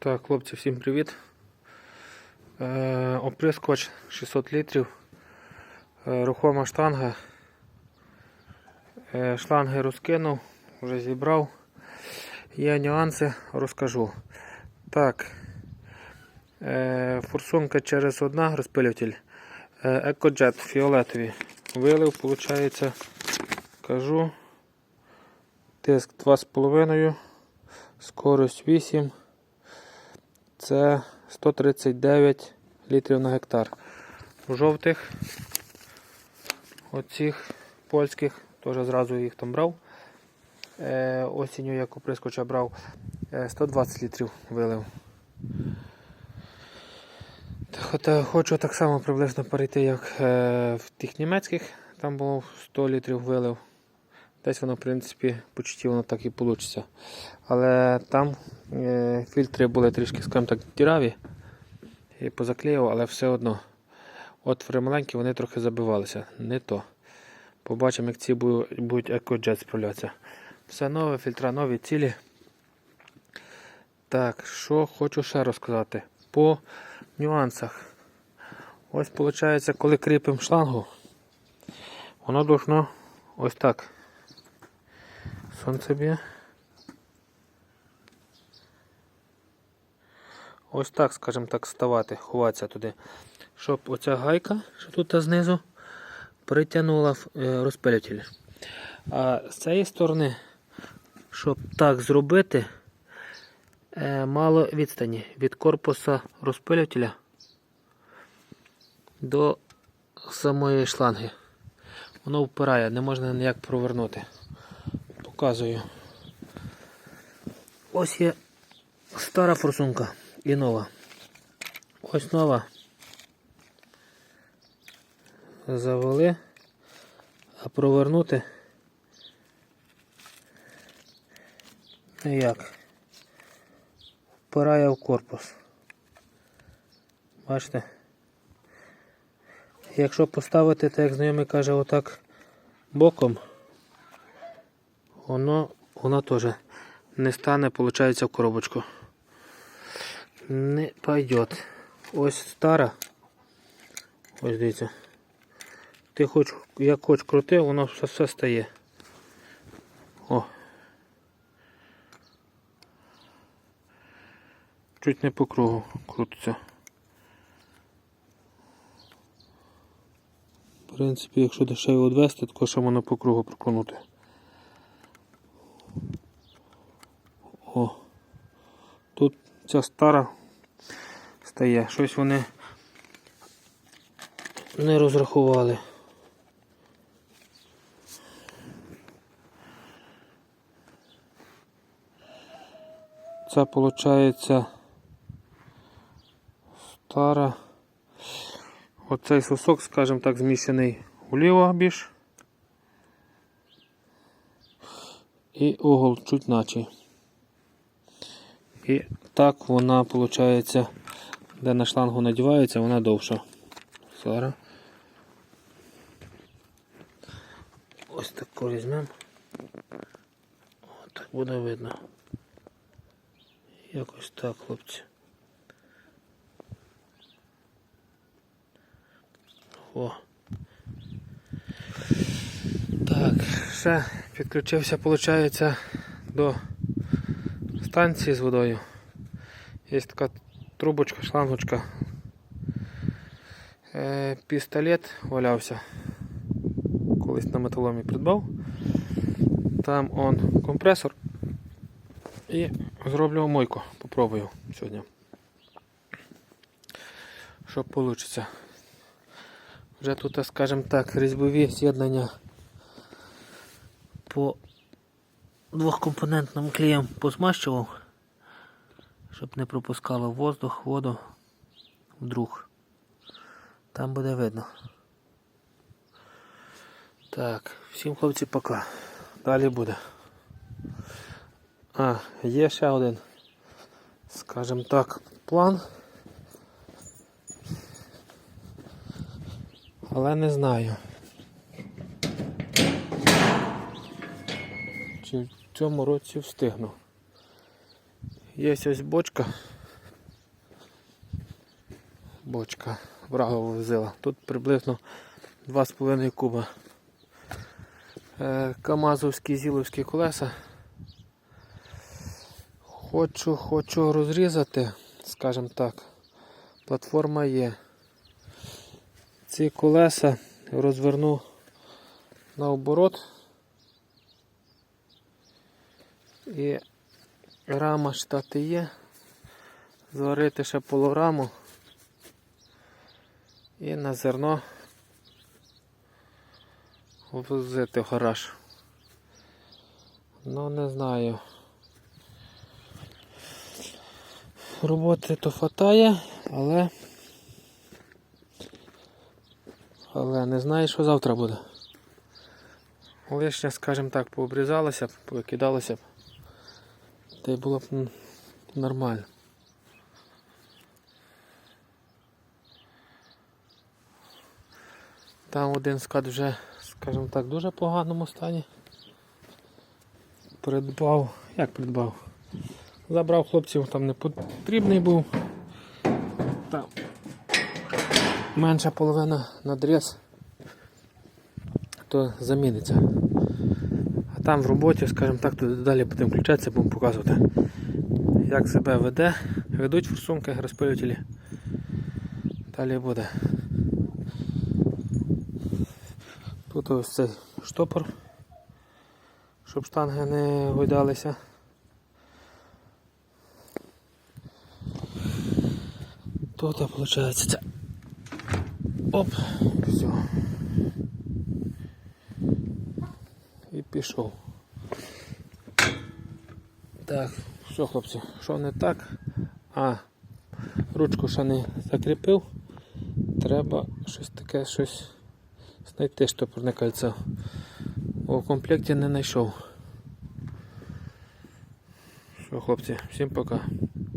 Так, хлопці, всім привіт. Е, оприскувач 600 літрів. Е, рухома штанга. Е, шланги розкинув, вже зібрав. Є нюанси, розкажу. Так. Е, форсунка через одна розпилюватель. Е, Екоджет фіолетовий. Вилив, виходить, кажу. Тиск 2,5, скорость 8. Це 139 літрів на гектар. У жовтих, оцих польських, теж зразу їх там брав. Е, осінню, як у прискоча брав, е, 120 літрів вилив. Хочу так само приблизно перейти, як е, в тих німецьких, там було 100 літрів вилив. Десь воно, в принципі, почуттів воно так і вийде. Але там е, фільтри були трішки, скажімо так, діраві і позаклеїв, але все одно. Отвори маленькі, вони трохи забивалися. Не то. Побачимо, як ці бу- будуть екоджет справлятися. Все нове, фільтра нові, цілі. Так, що хочу ще розказати. По нюансах. Ось виходить, коли кріпимо шлангу, воно должно ось так. Сонце б'є. Ось так, скажімо так, ставати, ховатися туди. Щоб оця гайка, що тут знизу, притягнула е. А з цієї сторони, щоб так зробити, е, мало відстані від корпуса розпилювателя до самої шланги. Воно впирає, не можна ніяк провернути. Показую. Ось є стара форсунка і нова. Ось нова. Завели, а провернути ніяк. Впирає в корпус. Бачите? Якщо поставити, так як знайомий каже, отак боком, воно, воно теж не стане, виходить, в коробочку. Не пойдет. Ось стара. Ось дивіться. Ти хоч, як хоч крути, воно все, все стає. О. Чуть не по кругу крутиться. В принципі, якщо дешево відвести, то ще воно по кругу прокрунути. О. Тут ця стара стає. Щось вони не розрахували. Це виходить стара. Оцей сосок, скажімо так, зміщений вліво більш. І угол чуть наче. І так вона виходить, де на шлангу надівається, вона довша. Зараз. Ось таку візьмемо. О, так буде видно. Якось так, хлопці. О. Так, ще підключився, виходить, до станції з водою. Є така трубочка, шлангочка. Е, пістолет валявся. Колись на металомі придбав. Там он компресор. І зроблю мойку. Попробую сьогодні. Що вийде. Вже тут, скажімо так, різьбові з'єднання по двохкомпонентним клеєм позмащував, щоб не пропускало воздух, воду вдруг. Там буде видно. Так, всім хлопці пока. Далі буде. А, є ще один, скажімо так, план. Але не знаю. Чи в цьому році встигну. Є ось бочка бочка врага возила. Тут приблизно 2,5 куба. Е, Камазовські зіловські колеса. Хочу, хочу розрізати, скажімо так. Платформа є. Ці колеса розверну наоборот. І рама штати є. Зварити ще полураму. І на зерно возити в гараж. Ну не знаю. Роботи то хватає, але. Але не знаю, що завтра буде. Лишня, скажімо так, пообрізалося б, повикидалося б. Та й було б нормально. Там один скат вже, скажімо так, в дуже поганому стані. Придбав, як придбав? Забрав хлопців, там не потрібний був. Там менша половина надріз, то заміниться. Там в роботі, скажімо так, туди далі будемо включатися, будемо показувати, як себе веде, ведуть форсунки, розпилювателі. Далі буде. Тут ось цей штопор, щоб штанги не гойдалися. Тут, виходить, це. Оп, все. Пішов. Так, все, хлопці, що не так? А, ручку ще не закріпив. Треба щось таке, щось знайти штопорне кольцо. У комплекті не знайшов. Все, хлопці, всім пока.